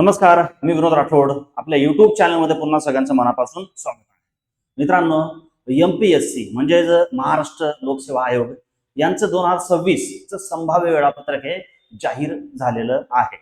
नमस्कार मी विनोद राठोड. आपल्या युट्यूब चॅनलमध्ये पुन्हा सगळ्यांचं मनापासून स्वागत आहे. मित्रांनो एम पी एस सी म्हणजेच महाराष्ट्र लोकसेवा आयोग यांचं दोन हजार सव्वीसचं संभाव्य वेळापत्रक हे जाहीर झालेलं आहे.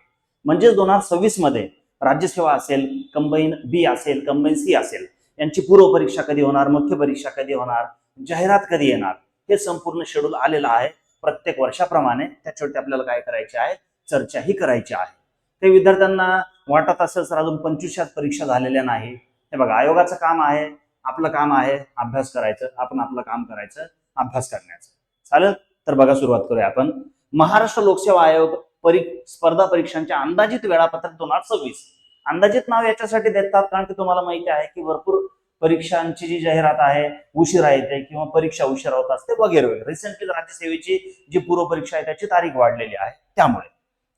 म्हणजेच दोन हजार सव्वीसमध्ये राज्यसेवा असेल कंबाईन बी असेल कंबाईन सी असेल यांची पूर्व परीक्षा कधी होणार मुख्य परीक्षा कधी होणार जाहिरात कधी येणार हे संपूर्ण शेड्यूल आलेलं आहे. प्रत्येक वर्षाप्रमाणे त्याच्यावरती आपल्याला काय करायचे आहे चर्चाही करायची आहे. ते विद्यार्थ्यांना वाटत असेल तर अजून पंचवीसात परीक्षा झालेल्या नाही. हे बघा आयोगाचं काम आहे आपलं काम आहे अभ्यास करायचं आपण आपलं काम करायचं अभ्यास करण्याचं. चालेल? तर बघा सुरुवात करूया आपण. महाराष्ट्र लोकसेवा आयोग परी स्पर्धा परीक्षांच्या अंदाजित वेळापत्रक दोन हजार सव्वीस. अंदाजित नाव याच्यासाठी देतात कारण की तुम्हाला माहिती आहे की भरपूर परीक्षांची जी जाहिरात आहे उशिरा येते किंवा परीक्षा उशिरा होत असते वगैरे वगैरे. रिसेंटली राज्यसेवेची जी पूर्व परीक्षा आहे त्याची तारीख वाढलेली आहे त्यामुळे.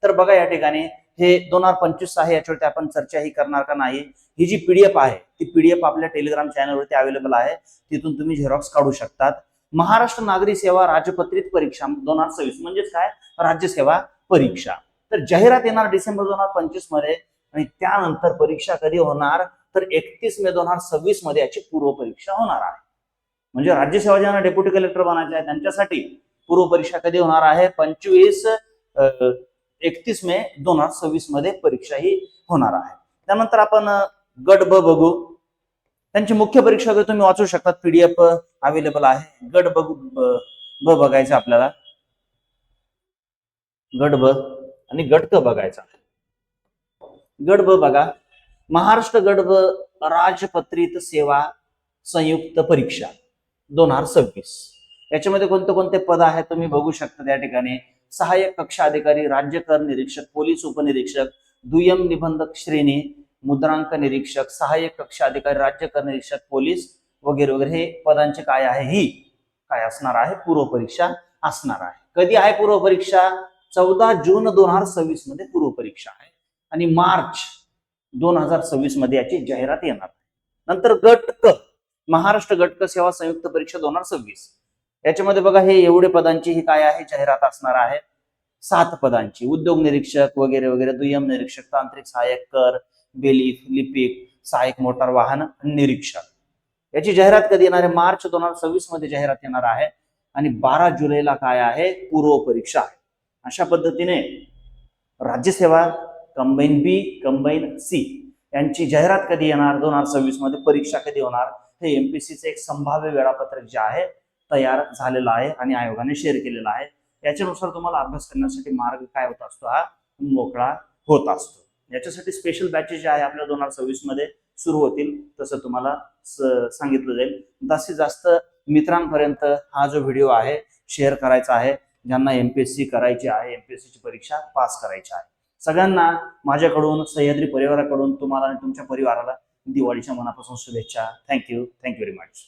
तर बघा या ठिकाणी हे दोन हजार पंचवीस आहे याच्यावरती आपण चर्चाही करणार का नाही? ही जी पीडीएफ आहे ती पीडीएफ आपल्या टेलिग्राम चॅनलवरती अवेलेबल आहे. तिथून तुम्ही झेरॉक्स काढू शकतात. महाराष्ट्र नागरी सेवा राजपत्रित परीक्षा दोन हजार सव्वीस म्हणजेच काय? राज्यसेवा परीक्षा. तर जाहिरात येणार डिसेंबर दोन हजार पंचवीसमध्ये आणि त्यानंतर परीक्षा कधी होणार? तर एकतीस मे दोन हजार सव्वीसमध्ये याची पूर्व परीक्षा होणार आहे. म्हणजे राज्यसेवा ज्यांना डेप्युटी कलेक्टर बनायचे आहे त्यांच्यासाठी पूर्व परीक्षा कधी होणार आहे? पंचवीस एकतीस मे दोन हजार सव्वीसमध्ये परीक्षा ही होणार आहे. त्यानंतर आपण गट ब बघू. त्यांची मुख्य परीक्षा वगैरे तुम्ही वाचू शकतात पीडीएफ अवेलेबल आहे. गट बघू ब ब बघायचं आपल्याला. गट ब आणि गट क बघायचा. गट ब बघा. महाराष्ट्र गट ब राजपत्रित सेवा संयुक्त परीक्षा दोन हजार सव्वीस. याच्यामध्ये कोणते कोणते पद आहेत तुम्ही बघू शकता त्या ठिकाणी. सहाय्यक कक्षा अधिकारी राज्य कर निरीक्षक पोलीस उपनिरीक्षक दुय्यम निबंधक श्रेणी मुद्रांक निरीक्षक सहाय्यक कक्षा अधिकारी राज्य कर निरीक्षक पोलीस वगैरे वगैरे हे पदांचे काय आहे? ही काय असणार आहे? पूर्व परीक्षा असणार आहे. कधी आहे पूर्व परीक्षा चौदा जून दोन हजार सव्वीसमध्ये पूर्व परीक्षा आहे. आणि मार्च दोन हजार सव्वीसमध्ये याची जाहिरात येणार नंतर गट क महाराष्ट्र गट क सेवा संयुक्त परीक्षा दोन हजार सव्वीस. याच्यामध्ये बघा हे एवढे पदांची ही काय आहे? जाहिरात असणार आहे. सात पदांची. उद्योग निरीक्षक वगैरे वगैरे दुय्यम निरीक्षक तांत्रिक सहाय्यक कर बेलीफ लिपिक सहाय्यक मोटार वाहन निरीक्षक. याची जाहिरात कधी येणार आहे? मार्च दोन हजार सव्वीसमध्ये जाहिरात येणार आहे. आणि बारा जुलैला काय आहे? पूर्व परीक्षा आहे. अशा पद्धतीने राज्यसेवा कंबाईन बी कंबाईन सी यांची जाहिरात कधी येणार? दोन हजार सव्वीसमध्ये परीक्षा कधी होणार? हे एमपीसीचे एक संभाव्य वेळापत्रक जे आहे तयार झालेला आहे आणि आयोगाने शेअर केलेला आहे. याच्यानुसार तुम्हाला अभ्यास करण्यासाठी मार्ग काय होत असतो हा मोकळा होत असतो. याच्यासाठी स्पेशल बॅचेस जे आहे आपल्या दोन हजार सव्वीसमध्ये सुरू होतील तसं तुम्हाला सांगितलं जाईल. जास्तीत जास्त मित्रांपर्यंत हा जो व्हिडिओ आहे शेअर करायचा आहे ज्यांना एमपीएससी करायची आहे एमपीएससी ची परीक्षा पास करायची आहे. सगळ्यांना माझ्याकडून सह्याद्री परिवाराकडून तुम्हाला आणि तुमच्या परिवाराला दिवाळीच्या मनापासून शुभेच्छा. Thank you thank you very much